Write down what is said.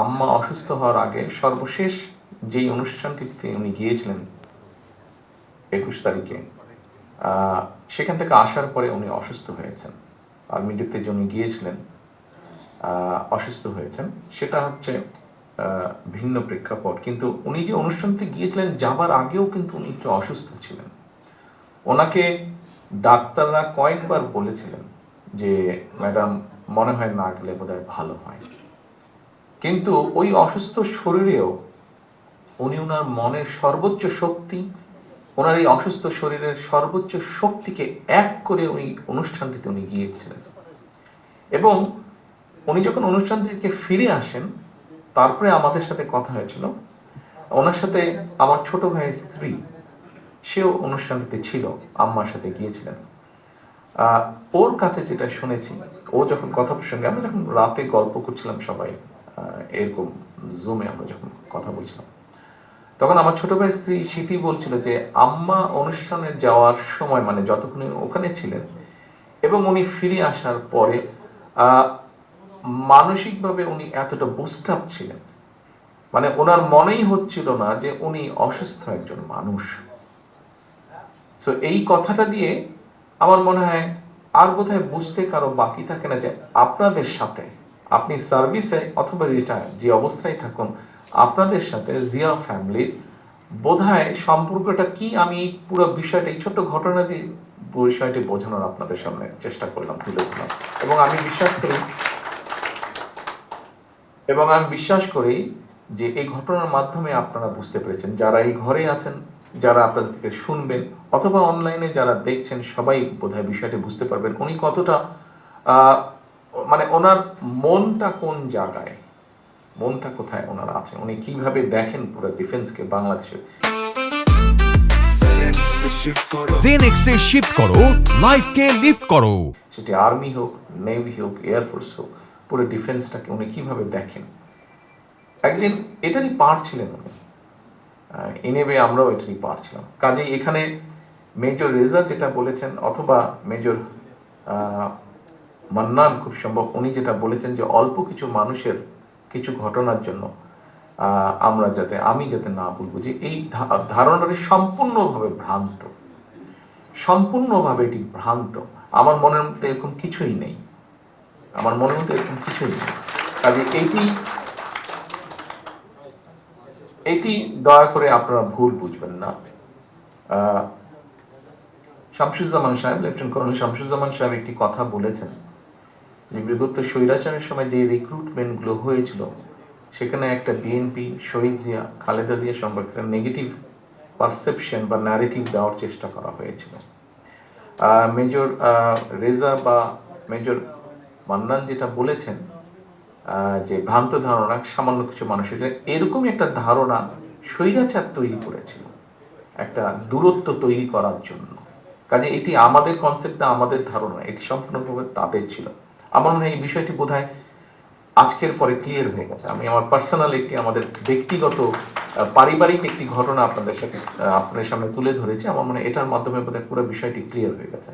আম্মা অসুস্থ হওয়ার আগে সর্বশেষ যেই অনুষ্ঠানটিতে উনি গিয়েছিলেন একুশ তারিখে সেখান থেকে আসার পরে উনি অসুস্থ হয়েছেন। আর্মিডিতে যে উনি গিয়েছিলেন অসুস্থ হয়েছেন, সেটা হচ্ছে ভিন্ন প্রেক্ষাপট। কিন্তু উনি যে অনুষ্ঠানটি গিয়েছিলেন যাবার আগেও কিন্তু উনি একটু অসুস্থ ছিলেন। ওনাকে ডাক্তাররা কয়েকবার বলেছিলেন যে, ম্যাডাম, মনে হয় না গেলে বোধহয় ভালো হয়। কিন্তু ওই অসুস্থ শরীরেও উনি ওনার মনের সর্বোচ্চ শক্তি ওনার এই অসুস্থ শরীরের সর্বোচ্চ শক্তিকে এক করে উনি অনুষ্ঠানটিতে উনি গিয়েছিলেন। এবং উনি যখন অনুষ্ঠান থেকে ফিরে আসেন, তারপরে আমাদের সাথে কথা হয়েছিল। ওনার সাথে আমার ছোট ভাইয়ের স্ত্রী, সেও অনুষ্ঠানটিতে ছিল, আম্মার সাথে গিয়েছিলেন। ওর কাছে যেটা শুনেছি, ও যখন কথা প্রসঙ্গে, আমরা যখন রাতে গল্প করছিলাম সবাই এরকম জুমে আমরা যখন কথা বলছিলাম, তখন আমার ছোট ভাই স্ত্রী স্মৃতি বলছিল যে, আম্মা অনুষ্ঠানে যাওয়ার সময় মানে যতক্ষণ ওখানে ছিলেন এবং উনি ফিরে আসার পরে মানসিকভাবে উনি এতটা বুস্ট আপ ছিলেন। মানে ওনার মনেই হচ্ছিল না যে উনি অসুস্থ একজন মানুষ। তো এই কথাটা দিয়ে আমার মনে হয় আর বোধহয় বুঝতে কারও বাকি থাকে না যে আপনাদের সাথে আপনি সার্ভিসে অথবা রিটায়ার যে অবস্থায় থাকুন, আপনাদের সাথে জিয়া ফ্যামিলির বোধহয় সম্পর্কটা কি? আমি পুরো বিষয়টা, এই ছোট্ট ঘটনা দিয়ে বিষয়টি বোঝানোর আপনাদের সামনে চেষ্টা করলাম, তুলে ধরলাম। এবং আমি বিশ্বাস করি, এবং আমি বিশ্বাস করি যে এই ঘটনার মাধ্যমে আপনারা বুঝতে পেরেছেন, যারা এই ঘরে আছেন, যারা আপনাদের থেকে শুনবেন, অথবা অনলাইনে যারা দেখছেন, সবাই বোধহয় বিষয়টি বুঝতে পারবেন। উনি কতটা মানে ওনার মনটা কোন জায়গায়? মনটা কোথায় ওনার আছে উনি কীভাবে দেখেন পুরো ডিফেন্সকে বাংলাদেশের? জেনেক্সে শিফট করো লাইফকে লিফট করো। সেটি আর্মি হোক নেভি হোক এয়ারফোর্স হোক পুরো ডিফেন্সটাকে উনি কীভাবে দেখেন? একদিন এটারই পার্ট ছিলেন উনি। এনেবে আমরাও এটারই পার্ট ছিলাম। কাজেই এখানে মেজর রেজা যেটা বলেছেন অথবা মেজর মান্নান খুব সম্ভব। উনি যেটা বলেছেন যে অল্প কিছু মানুষের কিছু ঘটনার জন্য আমরা যাতে, আমি যাতে না বলব যে এই ধারণাটি সম্পূর্ণভাবে ভ্রান্ত। সম্পূর্ণভাবে এটি ভ্রান্ত। আমার মনের মধ্যে এরকম কিছুই নেই। আমার মনের মধ্যে এরকম কিছুই নেই। কাজে এটি এটি দয়া করে আপনারা ভুল বুঝবেন না। শামসুজ্জামান সাহেব, লেফটেন্যান্ট কর্নেল শামসুজ্জামান সাহেব একটি কথা বলেছেন। যে বিগত স্বৈরাচারের সময় যে রিক্রুটমেন্টগুলো হয়েছিল, সেখানে একটা বিএনপি শহীদ জিয়া, খালেদা জিয়া সম্পর্কে একটা নেগেটিভ পারসেপশন বা ন্যারেটিভ দেওয়ার চেষ্টা করা হয়েছিল। মেজর রেজা বা মেজর মান্নান যেটা বলেছেন যে ভ্রান্ত ধারণা, সামান্য কিছু মানুষের এরকমই একটা ধারণা স্বৈরাচার তৈরি করেছিল। একটা দূরত্ব তৈরি করার জন্য। কাজে এটি আমাদের কনসেপ্ট না, আমাদের ধারণা, এটি সম্পূর্ণভাবে তাদের ছিল। আমার মনে হয় এই বিষয়টি বোধ আজকের পরে ক্লিয়ার হয়ে গেছে। আমি আমার পার্সোনাল একটি, আমাদের ব্যক্তিগত পারিবারিক একটি ঘটনা আপনাদের সাথে আপনাদের সামনে তুলে ধরেছি। আমার মনে হয় এটার মাধ্যমে বোধহয় পুরো বিষয়টি ক্লিয়ার হয়ে গেছে।